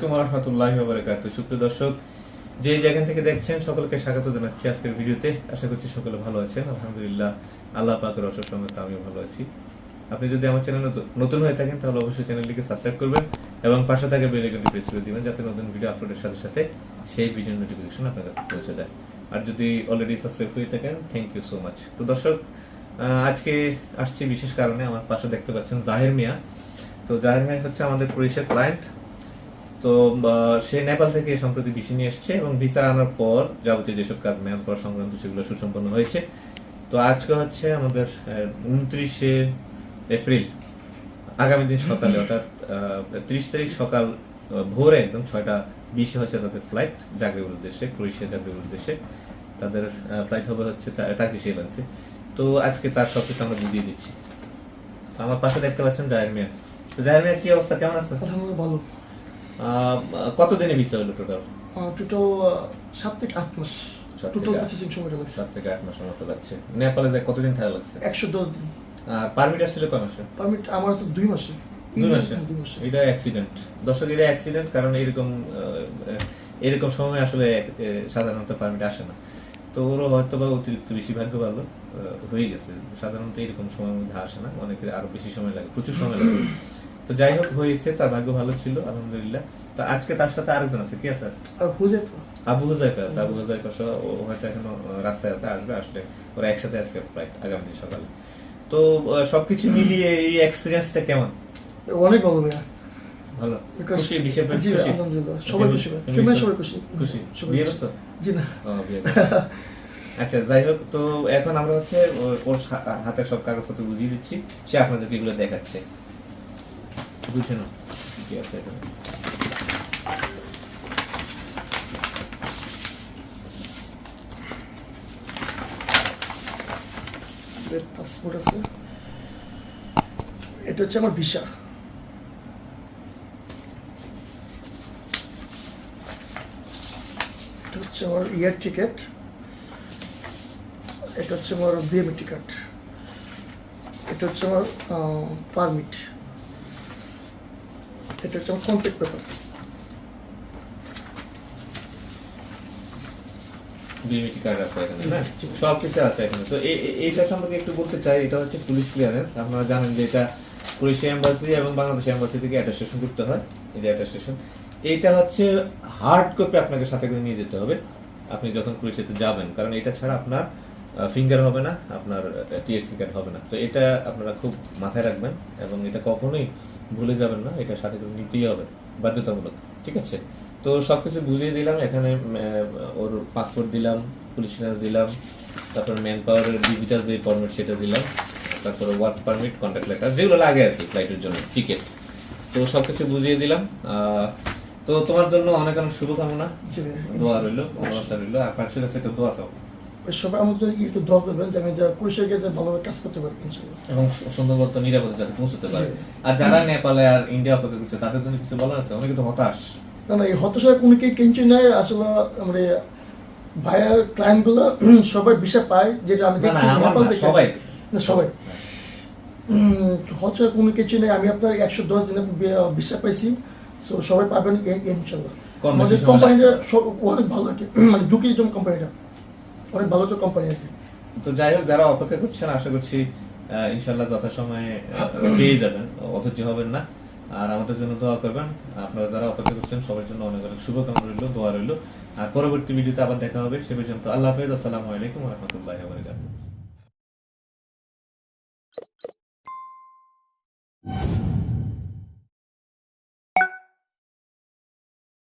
আসসালামু আলাইকুম রহমতুল্লাহ বারকাত সুপ্রিয় দর্শক, যে যেখান থেকে দেখছেন, সকলকে স্বাগত জানাচ্ছি আজকের ভিডিওতে। আশা করছি সকলে ভালো আছেন। আলহামদুলিল্লাহ, আল্লাহ পাকের সঙ্গে আমিও ভালো আছি। আপনি যদি আমার চ্যানেল নতুন হয়ে থাকেন, তাহলে অবশ্যই চ্যানেলটিকে সাবস্ক্রাইব করবেন এবং পাশে থাকা বেল প্রেস করে দিবেন, যাতে নতুন ভিডিও আপলোডের সাথে সাথে সেই ভিডিও নোটিফিকেশন আপনার কাছে পৌঁছে যায়। আর যদি অলরেডি সাবস্ক্রাইব করে থাকেন থ্যাংক ইউ সো মাচ তো দর্শক আজকে আসছি বিশেষ কারণে। আমার পাশে দেখতে পাচ্ছেন জাহের মিয়া। তো জাহের মিয়া হচ্ছে আমাদের পুলিশের ক্লায়েন্ট তো সে নেপাল থেকে সম্প্রতি ভিসা নিয়ে এসছে এবং ভিসা আনার পর যাবতীয় যেসব কাজ ম্যান করা সংক্রান্ত সেগুলো সুসম্পন্ন হয়েছে। তো আজকে হচ্ছে আমাদের উনত্রিশে এপ্রিল আগামী দিন সকালে অর্থাৎ ত্রিশ তারিখ সকাল ভোরে একদম ছয়টা বিশে হচ্ছে তাদের ফ্লাইট জাগরেবের উদ্দেশ্যে ক্রোয়েশিয়া জাগরেবের উদ্দেশ্যে। তাদের ফ্লাইট হবে হচ্ছে টার্কিশ এয়ারলাইন্সে তো আজকে তার সব কিছু আমরা বুঝিয়ে দিচ্ছি। আমার পাশে দেখতে পাচ্ছেন জাহের মিয়া জাহের মিয়া কি অবস্থা? কেমন আছে ভালো। আহ, কত দিনে ভিসা হলো টোটাল টোটাল সাত থেকে আট মাস। টোটাল। প্রসেসিং সময়টা লাগছে। সাত থেকে আট মাসের মতো লাগছে। নেপালে যায় কতদিন থাকা লাগছে? একশো দশ দিন। আর পারমিট আসছিল কয় মাসে? পারমিট আমার তো দুই মাসে। দুই মাসে? মাসে। এটা অ্যাক্সিডেন্ট দর্শক এটা অ্যাক্সিডেন্ট কারণ এরকম এরকম সময় আসলে সাধারণত পারমিট আসে না। তো ওরও হয়তো বা অতিরিক্ত বেশি ভাগ্য ভালো হয়ে গেছে। সাধারণত এরকম সময়ের মধ্যে আসে না। অনেকের আরও বেশি সময় লাগে প্রচুর সময় লাগে। তো যাই হোক হয়েছে তার ভাগ্য ভালো ছিল আলহামদুলিল্লাহ। তো আজকে তার সাথে আরেকজন আছে কি আছে? আবু হুজাইফা আছে আবু হুজাইফা সহ ও হয়তো এখনও রাস্তায় আছে আসবে আসলে ওরা একসাথে আজকে ফ্লাইট আগামী দিন সকালে। তো সবকিছু মিলিয়ে এই এক্সপিরিয়েন্সটা কেমন? অনেক ভালো ভাইয়া। ভালো। খুশি বিষয় খুশি? আলহামদুলিল্লাহ সবাই খুশি ফ্যামিলি সবাই খুশি। খুশি। বিয়ে করছ? জি না। বিয়ে আচ্ছা যাই হোক তো এখন আমরা হচ্ছে ওর- ওর হাতের সব কাগজপত্র বুঝিয়ে দিচ্ছি সে আপনাদেরকে এগুলো দেখাচ্ছে। বুঝছে না কি আছে এখানে পাসপোর্ট আছে। এটা হচ্ছে আমার ভিসা এটা হচ্ছে আমার ইয়ার টিকেট এটা হচ্ছে আমার বিএমটি কার্ড এটা হচ্ছে আমার পারমিট এটা হচ্ছে আমার কন্ট্যাক্ট পেপার বিএমটি কার্ড আছে এখানে না জি। সব কিছু আছে এখানে তো এই- এই- এইটা সম্পর্কে একটু বলতে চাই এটা হচ্ছে পুলিশ ক্লিয়ারেন্স আপনারা জানেন যে এটা ক্রোয়েশিয়া এম্বাসি এবং বাংলাদেশ এম্বাসি থেকে অ্যাটাস্টেশন করতে হয় এই যে অ্যাটাস্টেশন এইটা হচ্ছে হার্ড কপি আপনাকে সাথে করে নিয়ে যেতে হবে আপনি যখন ক্রোয়েশিয়াতে যাবেন কারণ এটা ছাড়া আপনার ফিঙ্গার হবে না আপনার টিএসসি কার্ড হবে না। তো এটা আপনারা খুব মাথায় রাখবেন এবং এটা কখনোই ভুলে যাবেন না এটা সাথে করে নিতেই হবে বাধ্যতামূলক ঠিক আছে? তো সব কিছু বুঝিয়ে দিলাম এখানে ওর পাসপোর্ট দিলাম পুলিশ ক্লিয়ারেন্স দিলাম তারপর ম্যান পাওয়ারের ডিজিটাল যে পারমিট সেটা দিলাম তারপরে ওয়ার্ক পারমিট কন্ট্যাক্ট লেটার যেগুলো লাগে আর কি ফ্লাইটের জন্য টিকিট তো সব কিছু বুঝিয়ে দিলাম তো তোমার জন্য অনেক অনেক শুভকামনা। দোয়া রইল ভালোবাসা রইল আর পাশের কাছে একটা দোয়া চাও। সবাই জন্য একটু দোয়া করবেন যে আমি যা পুলিশের ভালোভাবে কাজ করতে পারি এবং সুন্দরবন নিরাপদে যাতে পৌঁছতে পারে। আর যারা নেপালে আর ইন্ডিয়া অপেক্ষা করছে তাদের জন্য কিছু বলার আছে? অনেকে তো হতাশ। না না এই হতাশা কোনো কি নেই। আসলে আমরা ভাইয়ার ক্লায়েন্টগুলো সবাই বিষয় পায় যেটা আমি দেখছি। সবাই। না সবাই। হতাশা কোনো কিছু নেই। আমি আপনার একশো দশ দিনে বিষয় পাইছি তো সবাই পাবেন ইন- ইনশাল্লাহ আমাদের কোম্পানিটা অনেক ভালো কি মানে ঝুঁকি জন্য কোম্পানিটা অনেক ভালো তো কোম্পানি কি তো যাই হোক, যারা অপেক্ষা করছেন, আশা করছি ইনশাল্লাহ যথাসময়ে পেয়ে যাবেন। অধৈর্য হবেন না। আর আমাদের জন্য দোয়া করবেন। আপনারা যারা অপেক্ষা করছেন, সবার জন্য অনেক অনেক শুভকামনা রইল, দোয়া রইল। আর পরবর্তী ভিডিওতে আবার দেখা হবে, সে পর্যন্ত আল্লাহ হাফেজ। আসসালামু আলাইকুম রহমতুল্লাহ বারকাতুহ।